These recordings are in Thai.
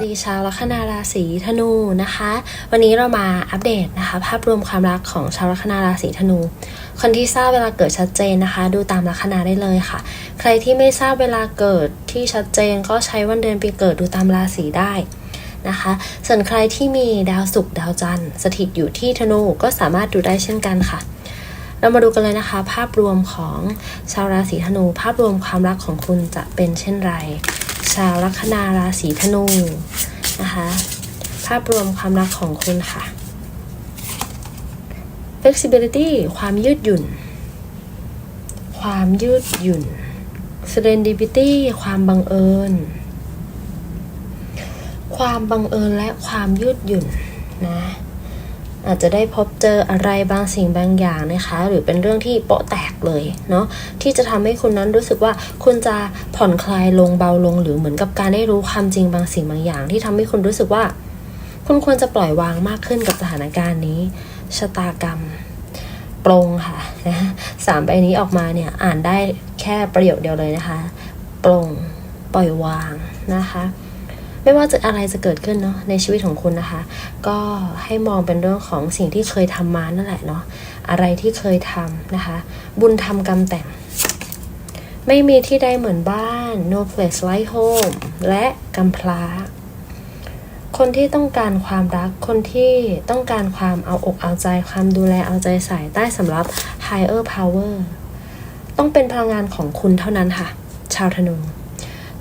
สดีชาวลัคนาราศีธนูนะคะ วันนี้เรามาอัปเดตนะคะ ภาพรวมความรักของชาวลัคนาราศีธนู คนที่ทราบเวลาเกิดชัดเจนนะคะ ดูตามลัคนาได้เลยค่ะ ใครที่ไม่ทราบเวลาเกิดที่ชัดเจนก็ใช้วันเดือนปีเกิดดูตามราศีได้นะคะ ส่วนใครที่มีดาวศุกร์ดาวจันทร์สถิตอยู่ที่ธนูก็สามารถดูได้เช่นกันค่ะ เรามาดูกันเลยนะคะ ภาพรวมของชาวราศีธนู ภาพรวมความรักของคุณจะเป็นเช่นไร ชาวลัคนาราศีธนูนะคะ ภาพรวมความรักของคุณค่ะ flexibility ความยืดหยุ่น ความยืดหยุ่น serendipity ความบังเอิญ ความบังเอิญและความยืดหยุ่นนะ อาจจะได้พบเจออะไรบางสิ่งบางอย่างนะคะ หรือเป็นเรื่องที่โปะแตกเลยเนาะที่จะทำให้คุณนั้นรู้สึกว่าคุณจะผ่อนคลายลงเบาลง หรือเหมือนกับการได้รู้ความจริงบางสิ่งบางอย่าง ที่ทำให้คุณรู้สึกว่า คุณควรจะปล่อยวางมากขึ้นกับสถานการณ์นี้ชะตากรรมปรงค่ะนะสามใบนี้ออกมาเนี่ยอ่านได้แค่ประโยคเดียวเลยนะคะ ปรงปล่อยวางนะคะ ไม่ว่าจะอะไรจะเกิดขึ้นเนาะในชีวิตของคุณนะคะ ก็ให้มองเป็นเรื่องของสิ่งที่เคยทำมานั่นแหละเนาะอะไรที่เคยทำนะคะ บุญทำกรรมแต่ง ไม่มีที่ใดเหมือนบ้าน no place like home และกำพร้าคนที่ต้องการความรัก คนที่ต้องการความเอาอกเอาใจ ความดูแลเอาใจใส่ใต้สำรับ higher power ต้องเป็นพลังงานของคุณเท่านั้นค่ะ ชาวธนู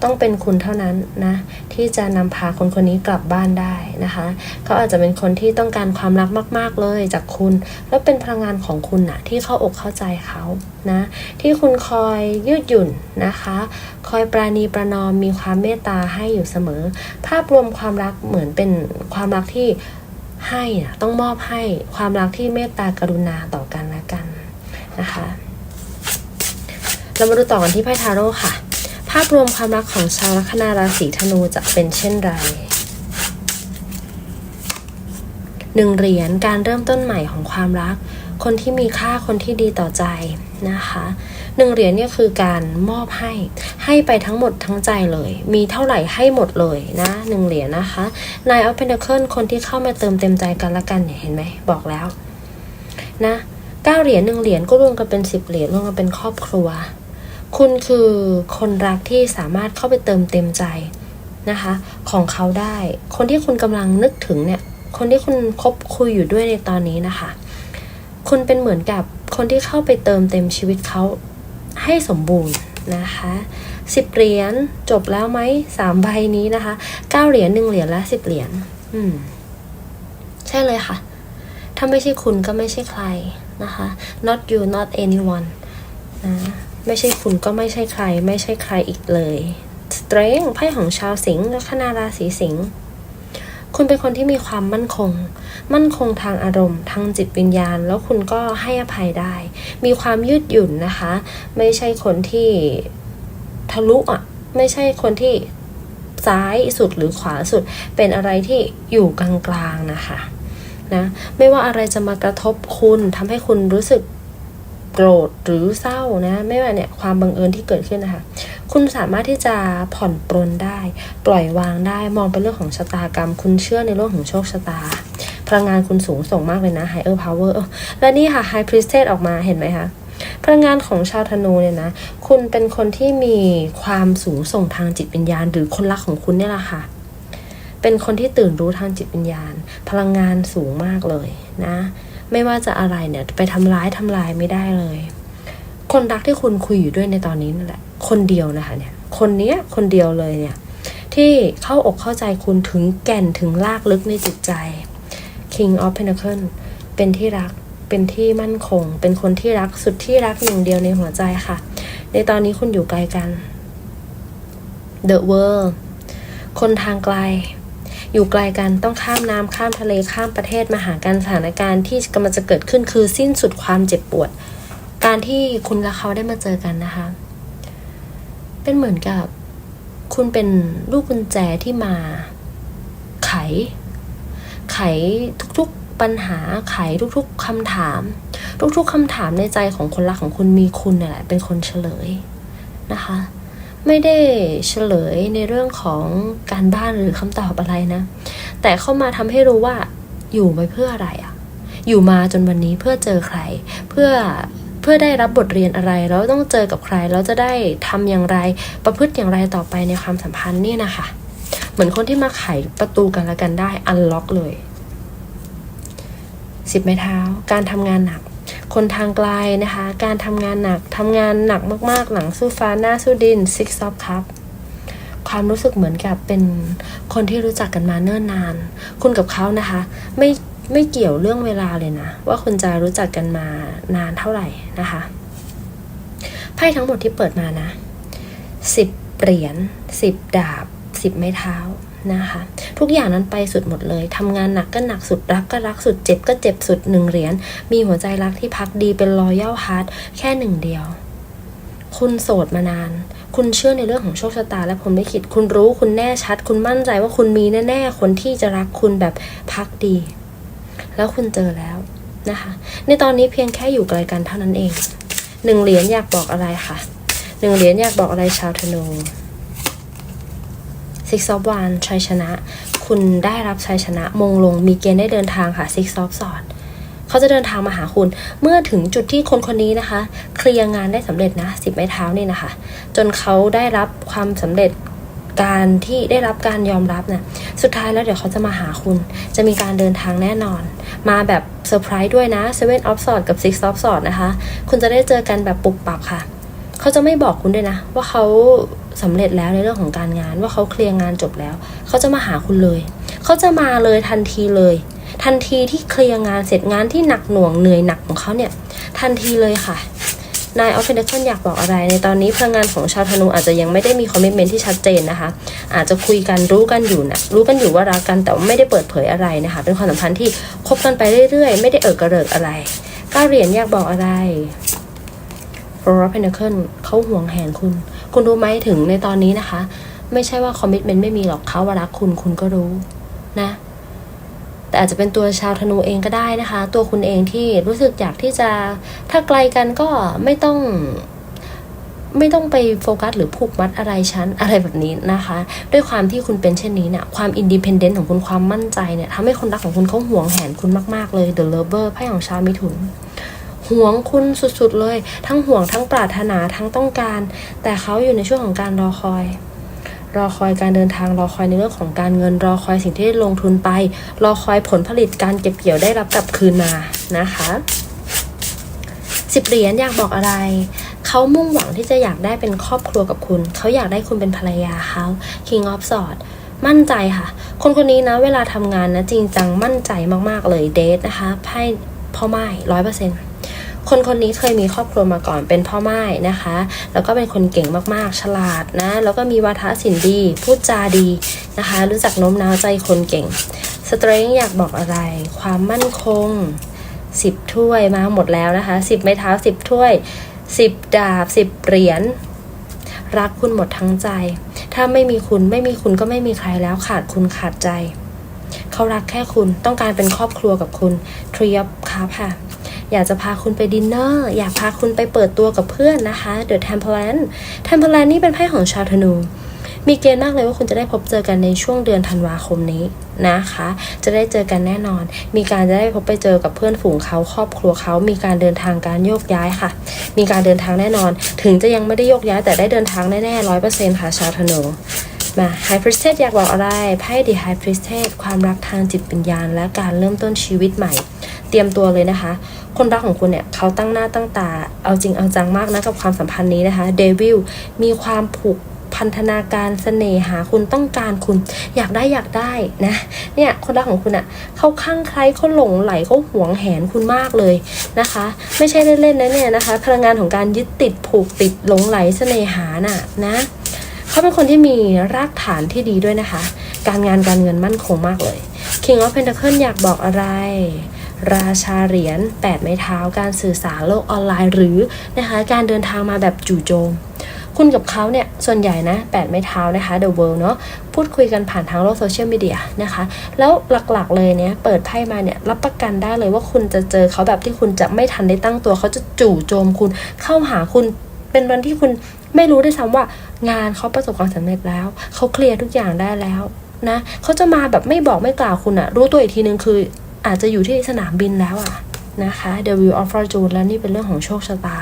ต้องเป็นคุณเท่านั้นนะที่จะนำพาคนคนนี้กลับบ้านได้นะคะ เขาอาจจะเป็นคนที่ต้องการความรักมาก ๆ เลยจากคุณ แล้วเป็นพลังงานของคุณนะที่เข้าอกเข้าใจเขานะที่คุณคอยยืดหยุ่นนะคะ คอยปราณีประนอมมีความเมตตาให้อยู่เสมอ ภาพรวมความรักเหมือนเป็นความรักที่ให้อะต้องมอบให้ความรักที่เมตตากรุณาต่อกันและกันนะคะ เรามาดูต่อกันที่ไพ่ทาโร่ค่ะาพรวมความรักของชาวลัคนาราศีธนูจะเป็นเช่นไรหนึ่งเหรียญการเริ่มต้นใหม่ของความรัก คนที่มีค่าคนที่ดีต่อใจนะคะหนึ่งเหรียญเนี่ยคือการมอบให้ให้ไปทั้งหมดทั้งใจเลย มีเท่าไหร่ให้หมดเลยนะหนึ่งเหรียญนะคะนายออฟเพนเคิลคนที่เข้ามาเติมเต็มใจกันละกันเนี่ยเห็นไหมบอกแล้วนะเก้าเหรียญหนึ่งเหรียญก็รวมกันเป็นสิบเหรียญรวมกันเป็นครอบครัว คุณคือคนรักที่สามารถเข้าไปเติมเต็มใจนะคะ ของเขาได้ คนที่คุณกำลังนึกถึงเนี่ย คนที่คุณคบคุยอยู่ด้วยในตอนนี้นะคะ คุณเป็นเหมือนกับคนที่เข้าไปเติมเต็มชีวิตเขาให้สมบูรณ์นะคะสิบเหรียญจบแล้วไหมสามใบนี้นะคะเก้าเหรียญหนึ่งเหรียญและสิบเหรียญอืม ใช่เลยค่ะ ถ้าไม่ใช่คุณก็ไม่ใช่ใครนะคะ not you not anyone นะ ไม่ใช่คุณก็ไม่ใช่ใคร ไม่ใช่ใครอีกเลย strength ไพ่ของชาวสิงห์และคณาราศีสิงห์คุณเป็นคนที่มีความมั่นคง มั่นคงทางอารมณ์ ทางจิตวิญญาณ แล้วคุณก็ให้อภัยได้ มีความยืดหยุ่นนะคะ ไม่ใช่คนที่ทะลุอะ ไม่ใช่คนที่ซ้ายสุดหรือขวาสุด เป็นอะไรที่อยู่กลางๆนะคะนะ ไม่ว่าอะไรจะมากระทบคุณทำให้คุณรู้สึก โกรธหรือเศร้านะไม่ว่าเนี่ยความบังเอิญที่เกิดขึ้นนะคะ คุณสามารถที่จะผ่อนปรนได้ ปล่อยวางได้มองเป็นเรื่องของชะตากรรม คุณเชื่อในเรื่องของโชคชะตา พลังงานคุณสูงส่งมากเลยนะ higher power เออและนี่ค่ะ high priestess ออกมาเห็นไหมคะพลังงานของชาวธนูเนี่ยนะ คุณเป็นคนที่มีความสูงส่งทางจิตวิญญาณ หรือคนรักของคุณเนี่ยแหละค่ะ เป็นคนที่ตื่นรู้ทางจิตวิญญาณ พลังงานสูงมากเลยนะ ไม่ว่าจะอะไรเนี่ยไปทำร้ายทำลายไม่ได้เลย คนรักที่คุณคุยอยู่ด้วยในตอนนี้นั่นแหละ คนเดียวนะคะเนี่ย คนเนี้ยคนเดียวเลยเนี่ย ที่เข้าอกเข้าใจคุณถึงแก่นถึงลากลึกในจิตใจ King of Pentacle เป็นที่รักเป็นที่มั่นคง เป็นคนที่รักสุดที่รักหนึ่งเดียวในหัวใจค่ะ ในตอนนี้คุณอยู่ไกลกัน The World คนทางไกล อยู่ไกลกันต้องข้ามน้ำข้ามทะเลข้ามประเทศมาหากันสถานการณ์ที่กำลังจะเกิดขึ้นคือสิ้นสุดความเจ็บปวด การที่คุณและเขาได้มาเจอกันนะคะ เป็นเหมือนกับ คุณเป็นลูกกุญแจที่มา ไข ไขทุกๆปัญหาไขทุกๆคำถาม ทุกๆคำถามในใจของคนรักของคุณมีคุณนี่แหละเป็นคนเฉลยนะคะ ไม่ได้เฉลยในเรื่องของการบ้านหรือคำตอบอะไรนะ แต่เข้ามาทำให้รู้ว่าอยู่ไปเพื่ออะไรอะอยู่มาจนวันนี้เพื่อเจอใคร เพื่อเพื่อได้รับบทเรียนอะไร แล้วต้องเจอกับใคร แล้วจะได้ทำอย่างไร ประพฤติอย่างไรต่อไปในความสัมพันธ์นี่นะคะ เหมือนคนที่มาไขประตูกันละกันได้ อันล็อกเลย สิบไม้เท้า การทำงานหนัก คนทางไกลนะคะ การทำงานหนักทำงานหนักมากๆ หลังสู้ฟ้าหน้าสู้ดิน six of cup ความรู้สึกเหมือนกับเป็นคนที่รู้จักกันมาเนิ่นนาน คุณกับเขานะคะ ไม่ไม่เกี่ยวเรื่องเวลาเลยนะ ว่าคุณจะรู้จักกันมานานเท่าไหร่นะคะไพ่ทั้งหมดที่เปิดมานะสิบเหรียญสิบดาบสิบไม้เท้า นะคะ ทุกอย่างนั้นไปสุดหมดเลยทำงานหนักก็หนักสุดรักก็รักสุดเจ็บก็เจ็บสุดหนึ่งเหรียญมีหัวใจรักที่พักดีเป็นรอยัลฮาร์ดแค่หนึ่งเดียว คุณโสดมานาน คุณเชื่อในเรื่องของโชคชะตาและผมไม่คิด คุณรู้คุณแน่ชัด คุณมั่นใจว่าคุณมีแน่ๆคนที่จะรักคุณแบบพักดี แล้วคุณเจอแล้วนะคะ ในตอนนี้เพียงแค่อยู่ไกลกันเท่านั้นเองหนึ่งเหรียญอยากบอกอะไรคะหนึ่งเหรียญอยากบอกอะไรชาวธนู Six of Wands ชัยชนะ คุณได้รับชัยชนะ มงลงมีเกณฑ์ได้เดินทางค่ะ Six of Swords เขาจะเดินทางมาหาคุณ เมื่อถึงจุดที่คนคนนี้นะคะ เคลียร์งานได้สำเร็จนะสิบไม้เท้านี่นะคะ จนเขาได้รับความสำเร็จการที่ได้รับการยอมรับเนี่ยสุดท้ายแล้วเดี๋ยวเขาจะมาหาคุณ จะมีการเดินทางแน่นอน มาแบบเซอร์ไพรส์ด้วยนะ Seven of Swords กับ Six of Swords นะคะ คุณจะได้เจอกันแบบปุบปับค่ะ เขาจะไม่บอกคุณด้วยนะ ว่าเขา สำเร็จแล้วในเรื่องของการงานว่าเขาเคลียร์งานจบแล้ว เขาจะมาหาคุณเลย เขาจะมาเลยทันทีเลย ทันทีที่เคลียร์งานเสร็จงานที่หนักหน่วงเหนื่อยหนักของเขาเนี่ย ทันทีเลยค่ะนายออฟเฟนเดชันอยากบอกอะไร ในตอนนี้พลังงานของชาวธนูอาจจะยังไม่ได้มีคอมมิชเมนที่ชัดเจนนะคะ อาจจะคุยกันรู้กันอยู่นะรู้กันอยู่ว่ารักกันแต่ว่าไม่ได้เปิดเผยอะไรนะคะ เป็นความสัมพันธ์ที่คบกันไปเรื่อยๆ ไม่ได้เอิกกระเริกอะไรก้าเหรียญอยากบอกอะไร Four of Pentacles เขาห่วงแหนคุณ คุณรู้ไหมถึงในตอนนี้นะคะ ไม่ใช่ว่าคอมมิชเมนต์ไม่มีหรอกเขาว่ารักคุณคุณก็รู้นะ แต่อาจจะเป็นตัวชาวธนูเองก็ได้นะคะ ตัวคุณเองที่รู้สึกอยากที่จะถ้าไกลกันก็ไม่ต้องไม่ต้องไปโฟกัสหรือผูกมัดอะไรชั้นอะไรแบบนี้นะคะ ด้วยความที่คุณเป็นเช่นนี้เนี่ยความอินดิเพนเดนต์ของคุณความมั่นใจเนี่ยทำให้คนรักของคุณเขาห่วงแหนคุณมาก ๆ เลย The Lover ไพ่ของชาวมิถุน ห่วงคุณสุดๆเลย ทั้งห่วงทั้งปรารถนาทั้งต้องการ แต่เขาอยู่ในช่วงของการรอคอย รอคอยการเดินทางรอคอยในเรื่องของการเงินรอคอยสิ่งที่ได้ลงทุนไป รอคอยผลผลิตการเก็บเกี่ยวได้รับกลับคืนมานะคะสิบเหรียญอยากบอกอะไร เขามุ่งหวังที่จะอยากได้เป็นครอบครัวกับคุณ เขาอยากได้คุณเป็นภรรยาเขา King of Swords มั่นใจค่ะ คนคนนี้นะเวลาทำงานนะจริงจังมั่นใจมากๆเลยเดทนะคะไพ่พ่อไม้ร้อยเปอร์เซ็นต์ คนคนนี้เคยมีครอบครัวมาก่อนเป็นพ่อไม้นะคะ แล้วก็เป็นคนเก่งมากๆ ฉลาดนะ แล้วก็มีวาทศิลป์ดี พูดจาดีนะคะ รู้จักโน้มน้าวใจคนเก่ง สเตร n g อยากบอกอะไร ความมั่นคงสิบถ้วยมาหมดแล้วนะคะสิบไม้เท้าสิบถ้วยสิบดาบสิบเหรียญรักคุณหมดทั้งใจ ถ้าไม่มีคุณไม่มีคุณก็ไม่มีใครแล้วขาดคุณขาดใจ เขารักแค่คุณต้องการเป็นครอบครัวกับคุณทรีอคาค่ะ อยากจะพาคุณไปดินเนอร์อยากพาคุณไปเปิดตัวกับเพื่อนนะคะ The Temperance Temperance นี่เป็นไพ่ของชาวธนู มีเกณฑ์มากเลยว่าคุณจะได้พบเจอกันในช่วงเดือนธันวาคมนี้นะคะ จะได้เจอกันแน่นอน มีการจะได้พบไปเจอกับเพื่อนฝูงเขาครอบครัวเขามีการเดินทางการโยกย้ายค่ะ มีการเดินทางแน่นอน ถึงจะยังไม่ได้โยกย้ายแต่ได้เดินทางแน่ๆร้อยเปอร์เซ็นต์ค่ะชาวธนูมา High Priestess อยากบอกอะไรไพ่ The High Priestess ความรักทางจิตวิญญาณ และการเริ่มต้นชีวิตใหม่ เตรียมตัวเลยนะคะ คนรักของคุณเนี่ยเขาตั้งหน้าตั้งตา เอาจริงเอาจังมากนะกับความสัมพันธ์นี้นะคะเดวิลมีความผูกพันธนาการเสน่หาคุณต้องการคุณ อยากได้อยากได้นะ เนี่ยคนรักของคุณอะ่ะเขาข้างใครเขาหลงไหลเขาหวงแหนคุณมากเลยนะคะ ไม่ใช่เล่นๆนะเนี่ยนะคะ พลังงานของการยึดติดผูกติดหลงไหลเสน่หาน่ะนะเขาเป็นคนที่มีรากฐานที่ดีด้วยนะคะ การงานการเงินมั่นคงมากเลย King of Pentacles อยากบอกอะไร ราชาเหรียญ8ไม้เท้า การสื่อสารโลกออนไลน์ หรือนะคะการเดินทางมาแบบจู่โจม คุณกับเขาเนี่ย ส่วนใหญ่นะ8ไม้เท้านะคะ The World เนาะพูดคุยกันผ่านทางโลกโซเชียลมีเดียนะคะ แล้วหลักๆเลยเนี่ย เปิดไพ่มาเนี่ย รับประกันได้เลยว่าคุณจะเจอเขาแบบที่คุณจะไม่ทันได้ตั้งตัว เขาจะจู่โจมคุณเข้าหาคุณเป็นวันที่คุณไม่รู้ด้วยซ้ำว่างานเขาประสบความสำเร็จแล้ว เขาเคลียร์ทุกอย่างได้แล้วนะเขาจะมาแบบไม่บอกไม่กล่าวคุณอะรู้ตัวอีกทีนึงคือ อาจจะอยู่ที่สนามบินแล้วอะนะคะ The View of Fortune แล้วนี่เป็นเรื่องของโชคชะตา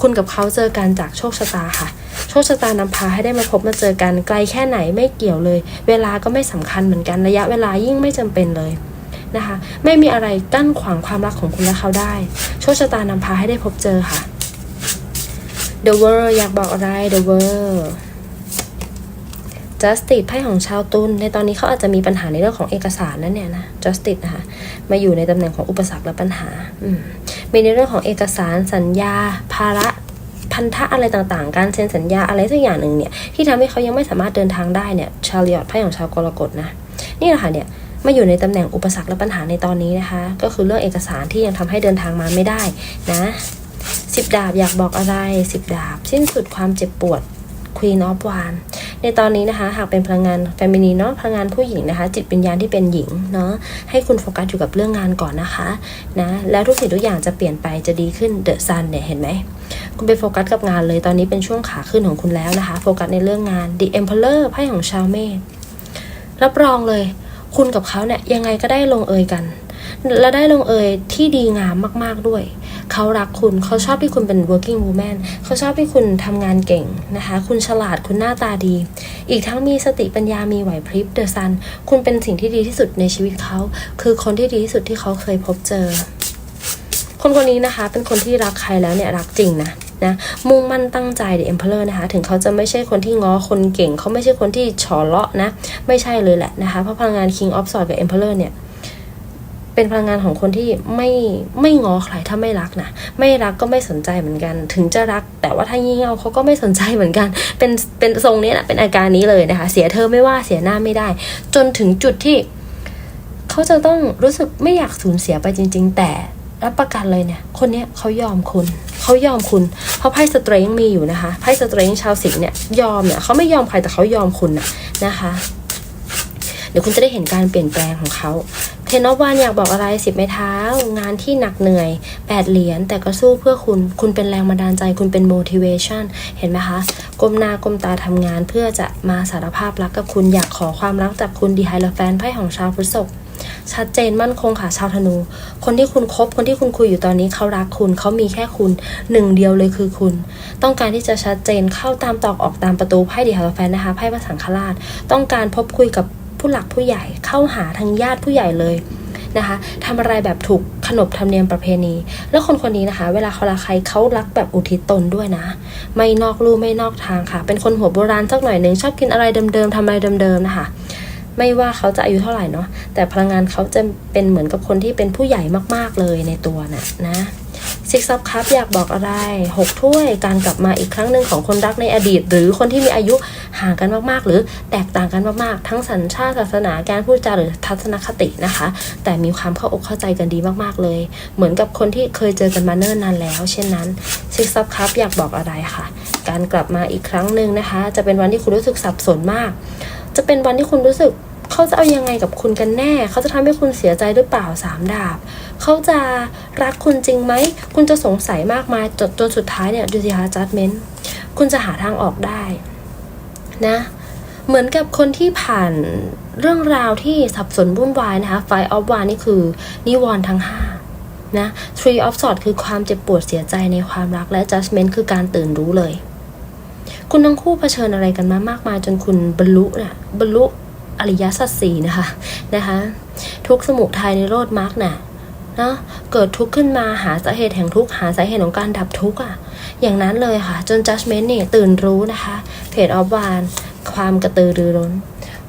คุณกับเขาเจอกันจากโชคชะตาค่ะ โชคชะตานำพาให้ได้มาพบมาเจอกันไกลแค่ไหนไม่เกี่ยวเลย เวลาก็ไม่สำคัญเหมือนกันระยะเวลายิ่งไม่จำเป็นเลยนะคะ ไม่มีอะไรกั้นขวางความรักของคุณและเขาได้ โชคชะตานำพาให้ได้พบเจอค่ะ The World อยากบอกอะไร The World Justice ไพ่ของชาวตุลในตอนนี้เขาอาจจะมีปัญหาในเรื่องของเอกสารนั่นเนี่ยนะ Justice นะคะมาอยู่ในตำแหน่งของอุปสรรคและปัญหาอืมีในเรื่องของเอกสารสัญญา ภาระพันธะอะไรต่างๆ การเซ็นสัญญาอะไรสักอย่างหนึ่งเนี่ยที่ทำให้เขายังไม่สามารถเดินทางได้เนี่ยชาลิออตไพ่ของชาวกรกฎนะนี่แหละค่ะเนี่ยมาอยู่ในตำแหน่งอุปสรรคและปัญหาในตอนนี้นะคะ ก็คือเรื่องเอกสารที่ยังทำให้เดินทางมาไม่ได้นะสิบดาบอยากบอกอะไรสิบดาบ สิ้นสุดความเจ็บปวด Queen of w a n ในตอนนี้นะคะ หากเป็นพลังงานแฟมินีเนาะพลังงานผู้หญิงนะคะ จิตวิญญาณที่เป็นหญิงเนาะให้คุณโฟกัสอยู่กับเรื่องงานก่อนนะคะนะแล้วทุกสิ่งทุกอย่างจะเปลี่ยนไปจะดีขึ้นเดอะซันเนี่ยเห็นไหมคุณไปโฟกัสกับงานเลยตอนนี้เป็นช่วงขาขึ้นของคุณแล้วนะคะ โฟกัสในเรื่องงาน The Emperor ไพ่ของชาวเมษรับรองเลย คุณกับเขาเนี่ยยังไงก็ได้ลงเอยกัน และได้ลงเอยที่ดีงามมากๆด้วย เขารักคุณเขาชอบที่คุณเป็น working woman เขาชอบที่คุณทำงานเก่งนะคะ คุณฉลาดคุณหน้าตาดี อีกทั้งมีสติปัญญามีไหวพริบเดอะซัน คุณเป็นสิ่งที่ดีที่สุดในชีวิตเขา คือคนที่ดีที่สุดที่เขาเคยพบเจอ คนคนนี้นะคะ เป็นคนที่รักใครแล้วเนี่ยรักจริงนะนะมุ่งมั่นตั้งใจ The Emperor นะคะ ถึงเขาจะไม่ใช่คนที่ง้อคนเก่ง เขาไม่ใช่คนที่ฉอเลาะนะ ไม่ใช่เลยแหละนะคะ เพราะพลังงาน King of Swords กับ Emperor เนี่ย เป็นพลังงานของคนที่ไม่ไม่งอใครถ้าไม่รักนะไม่รักก็ไม่สนใจเหมือนกัน ถึงจะรัก แต่ว่าถ้างี่เง่าเขาก็ไม่สนใจเหมือนกัน เป็นเป็นทรงนี้นะเป็นอาการนี้เลยนะคะ เสียเธอไม่ว่าเสียหน้าไม่ได้ จนถึงจุดที่ เขาจะต้องรู้สึกไม่อยากสูญเสียไปจริง ๆ แต่รับประกันเลยเนี่ย คนเนี้ยเขายอมคุณ เขายอมคุณ เพราะไพ่สเตรงมีอยู่นะคะ ไพ่สเตรงชาวสิงห์เนี่ยยอมเนี่ยเขาไม่ยอมใครแต่เขายอมคุณนะนะคะ เดี๋ยวคุณจะได้เห็นการเปลี่ยนแปลงของเขา เทนอฟวานอยากบอกอะไรสิบไม้เท้า งานที่หนักเหนื่อยแปดเหรียญแต่ก็สู้เพื่อคุณ คุณเป็นแรงบันดาลใจคุณเป็น motivation เห็นไหมคะก้มหน้าก้มตาทำงานเพื่อจะมาสารภาพรักกับคุณอยากขอความรักจากคุณดีไฮลแฟนไพ่ของชาวพฤษภชัดเจนมั่นคงค่ะชาวธนู คนที่คุณคบคนที่คุณคุยอยู่ตอนนี้เขารักคุณเขามีแค่คุณหนึ่งเดียวเลยคือคุณ ต้องการที่จะชัดเจนเข้าตามตอกออกตามประตูไพ่ดีไฮลแฟนนะคะไพ่พระสังฆราช ต้องการพบคุยกับ ผู้หลักผู้ใหญ่เข้าหาทางญาติผู้ใหญ่เลยนะคะทำอะไรแบบถูกขนบธรรมเนียมประเพณี แล้วคนคนนี้นะคะ เวลาเขารักใครเขารักแบบอุทิศตนด้วยนะ ไม่นอกลู่ไม่นอกทางค่ะ เป็นคนหัวโบราณสักหน่อยหนึ่งชอบกินอะไรเดิมๆทำอะไรเดิมๆนะคะไม่ว่าเขาจะอายุเท่าไหร่เนาะแต่พลังงานเขาจะเป็นเหมือนกับคนที่เป็นผู้ใหญ่มากๆเลยในตัวน่ะนะซิกซับครับอยากบอกอะไรหกถ้วยการกลับมาอีกครั้งหนึ่งของคนรักในอดีต หรือคนที่มีอายุ ห่างกันมากๆ หรือแตกต่างกันมากๆ ทั้งสัญชาติศาสนาการพูดจาหรือทัศนคตินะคะ แต่มีความเข้าอกเข้าใจกันดีมากๆเลย เหมือนกับคนที่เคยเจอกันมาเนิ่นนานแล้ว เช่นนั้นซิกซับครับอยากบอกอะไรค่ะ การกลับมาอีกครั้งหนึ่งนะคะ จะเป็นวันที่คุณรู้สึกสับสนมาก จะเป็นวันที่คุณรู้สึกเขาจะเอายังไงกับคุณกันแน่ เขาจะทำให้คุณเสียใจหรือเปล่าสามดาบ เขาจะรักคุณจริงไหม คุณจะสงสัยมากมายจนจนสุดท้ายเนี่ยดูสิคะจัดเม้นคุณจะหาทางออกได้ นะเหมือนกับคนที่ผ่านเรื่องราวที่สับสนวุ่นวายนะคะไฟออฟวานี่คือนิวรณ์ทั้งห้านะ Tree of Swords คือความเจ็บปวดเสียใจในความรักและ Judgment คือการตื่นรู้เลย คุณทั้งคู่เผชิญอะไรกันมามากมายจนคุณบรรลุน่ะบรรลุอริยสัจสี่นะคะนะคะ ทุกสมุทัยในโลดมาร์กน่ะเนาะเกิดทุกข์ขึ้นมาหาสาเหตุแห่งทุกข์หาสาเหตุของการดับทุกข์อะ อย่างนั้นเลยค่ะ จน judgment เนี่ยตื่นรู้นะคะ เพจออฟวานความกระตือรือร้น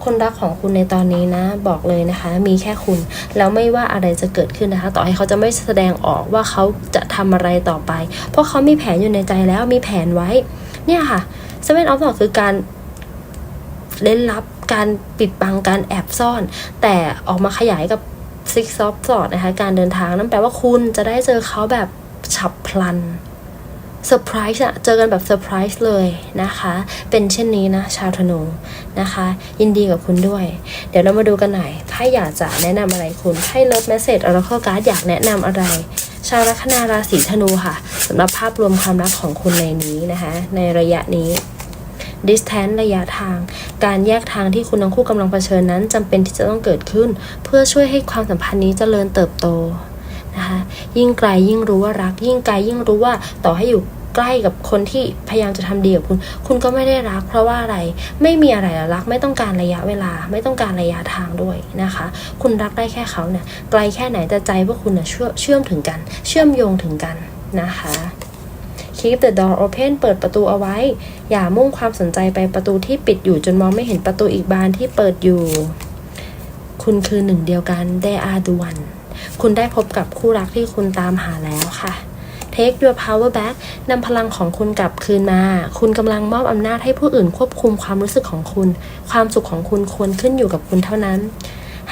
คนรักของคุณในตอนนี้นะ บอกเลยนะคะ มีแค่คุณ แล้วไม่ว่าอะไรจะเกิดขึ้นนะคะ ต่อให้เขาจะไม่แสดงออกว่าเขาจะทำอะไรต่อไป เพราะเขามีแผนอยู่ในใจแล้วมีแผนไว้ เนี่ยค่ะ Seven of Swords คือการเล่นลับการปิดบังการแอบซ่อน แต่ออกมาขยายกับ Six of Swords นะคะ การเดินทางนั่นแปลว่าคุณจะได้เจอเขาแบบฉับพลัน เซอร์ไพรส์อะเจอกันแบบเซอร์ไพรส์เลยนะคะ เป็นเช่นนี้นะ ชาวธนูนะคะ ยินดีกับคุณด้วย เดี๋ยวเรามาดูกันหน่อยไพ่อยากจะแนะนำอะไรคุณไพ่เลิฟเมสเซจออร์เคิลการ์ดอยากแนะนำอะไร ชาวลัคนาราศีธนูค่ะสำหรับภาพรวมความรักของคุณในนี้นะคะ ในระยะนี้ distance ระยะทาง การแยกทางที่คุณทั้งคู่กำลังเผชิญนั้นจำเป็นที่จะต้องเกิดขึ้น เพื่อช่วยให้ความสัมพันธ์นี้เจริญเติบโต ยิ่งไกลยิ่งรู้ว่ารัก ยิ่งไกลยิ่งรู้ว่าต่อให้อยู่ใกล้กับคนที่พยายามจะทำดีกับคุณ คุณก็ไม่ได้รัก เพราะว่าอะไร ไม่มีอะไรรัก ไม่ต้องการระยะเวลา ไม่ต้องการระยะทางด้วยนะคะ คุณรักได้แค่เขาเนี่ย ไกลแค่ไหนแต่ใจพวกคุณเนี่ยเชื่อเชื่อมถึงกัน เชื่อมโยงถึงกันนะคะ keep the door open เปิดประตูเอาไว้ อย่ามุ่งความสนใจไปประตูที่ปิดอยู่จนมองไม่เห็นประตูอีกบานที่เปิดอยู่ คุณคือหนึ่งเดียวกัน they are the one คุณได้พบกับคู่รักที่คุณตามหาแล้วค่ะ take your power back นำพลังของคุณกลับคืนมา คุณกำลังมอบอำนาจให้ผู้อื่นควบคุมความรู้สึกของคุณ ความสุขของคุณควรขึ้นอยู่กับคุณเท่านั้น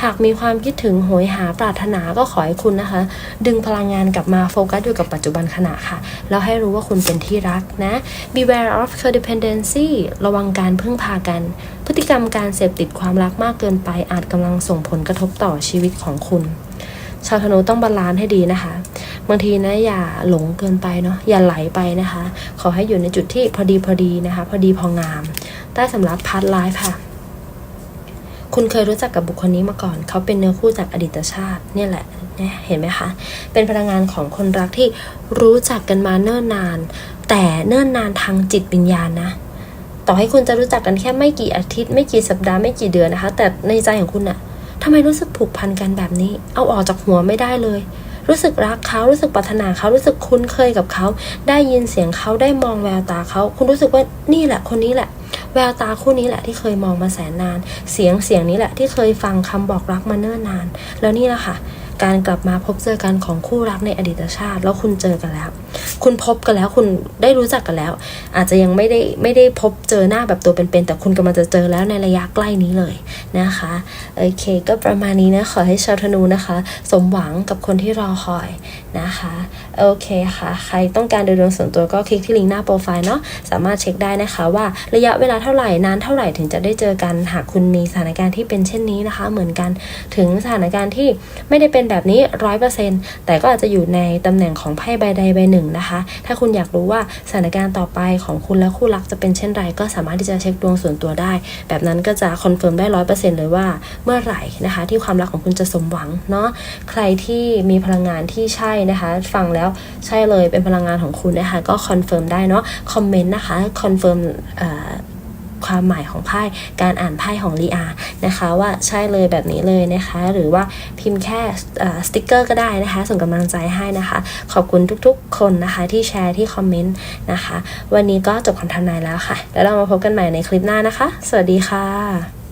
หากมีความคิดถึงโหยหาปรารถนาก็ขอให้คุณนะคะ ดึงพลังงานกลับมาโฟกัสอยู่กับปัจจุบันขณะค่ะ แล้วให้รู้ว่าคุณเป็นที่รักนะ beware of codependency ระวังการพึ่งพากัน พฤติกรรมการเสพติดความรักมากเกินไปอาจกำลังส่งผลกระทบต่อชีวิตของคุณ ชาวธนูต้องบาลานซ์ให้ดีนะคะ บางทีนะอย่าหลงเกินไปเนาะอย่าไหลไปนะคะ ขอให้อยู่ในจุดที่พอดีพอดีนะคะ พอดีพองามได้สำหรับพาร์ทไลฟ์ค่ะ คุณเคยรู้จักกับบุคคลนี้มาก่อน เขาเป็นเนื้อคู่จากอดีตชาติเนี่ยแหละเนี่ยเห็นไหมคะ เป็นพลังงานของคนรักที่รู้จักกันมาเนิ่นนาน แต่เนิ่นนานทางจิตวิญญาณนะต่อให้คุณจะรู้จักกันแค่ไม่กี่อาทิตย์ ไม่กี่สัปดาห์ไม่กี่เดือนนะคะ แต่ในใจของคุณอะ ทำไมรู้สึกผูกพันกันแบบนี้ เอาออกจากหัวไม่ได้เลย รู้สึกรักเขา รู้สึกปรารถนาเขา รู้สึกคุ้นเคยกับเขา ได้ยินเสียงเขาได้มองแววตาเขา คุณรู้สึกว่านี่แหละคนนี้แหละแววตาคู่นี้แหละที่เคยมองมาแสนนาน เสียงเสียงนี้แหละที่เคยฟังคำบอกรักมาเนิ่นนาน แล้วนี่แหละค่ะ การกลับมาพบเจอกันของคู่รักในอดีตชาติ แล้วคุณเจอกันแล้ว คุณพบกันแล้วคุณได้รู้จักกันแล้ว อาจจะยังไม่ได้ไม่ได้พบเจอหน้าแบบตัวเป็นๆแต่คุณกำลังจะเจอแล้วในระยะใกล้นี้เลยนะคะโอเค ก็ประมาณนี้นะขอให้ชาวธนูนะคะ สมหวังกับคนที่รอคอยนะคะโอเคค่ะ ใครต้องการดูดวงส่วนตัวก็คลิกที่ลิงก์หน้าโปรไฟล์เนาะสามารถเช็คได้นะคะว่าระยะเวลาเท่าไหร่นานเท่าไหร่ถึงจะได้เจอกันหากคุณมีสถานการณ์ที่เป็นเช่นนี้นะคะ เหมือนกันถึงสถานการณ์ที่ไม่ได้เป็นเป็นแบบนี้ร้อยเปอร์เซ็นต์แต่ก็อาจจะอยู่ในตำแหน่งของไพ่ใบใดใบหนึ่งนะคะ ถ้าคุณอยากรู้ว่าสถานการณ์ต่อไปของคุณและคู่รักจะเป็นเช่นไร ก็สามารถที่จะเช็คดวงส่วนตัวได้ แบบนั้นก็จะคอนเฟิร์มได้ร้อยเปอร์เซ็นต์เลยว่าเมื่อไหร่นะคะ ที่ความรักของคุณจะสมหวังเนาะใครที่มีพลังงานที่ใช่นะคะ ฟังแล้วใช่เลยเป็นพลังงานของคุณนะคะ ก็คอนเฟิร์มได้เนาะคอมเมนต์นะคะคอนเฟิร์ม ความหมายของไพ่การอ่านไพ่ของลีอานะคะว่าใช่เลยแบบนี้เลยนะคะ หรือว่าพิมพ์แค่สติกเกอร์ก็ได้นะคะ ส่งกำลังใจให้นะคะ ขอบคุณทุกๆ คนนะคะที่แชร์ที่คอมเมนต์นะคะ วันนี้ก็จบคำทำนายแล้วค่ะ แล้วเรามาพบกันใหม่ในคลิปหน้านะคะ สวัสดีค่ะ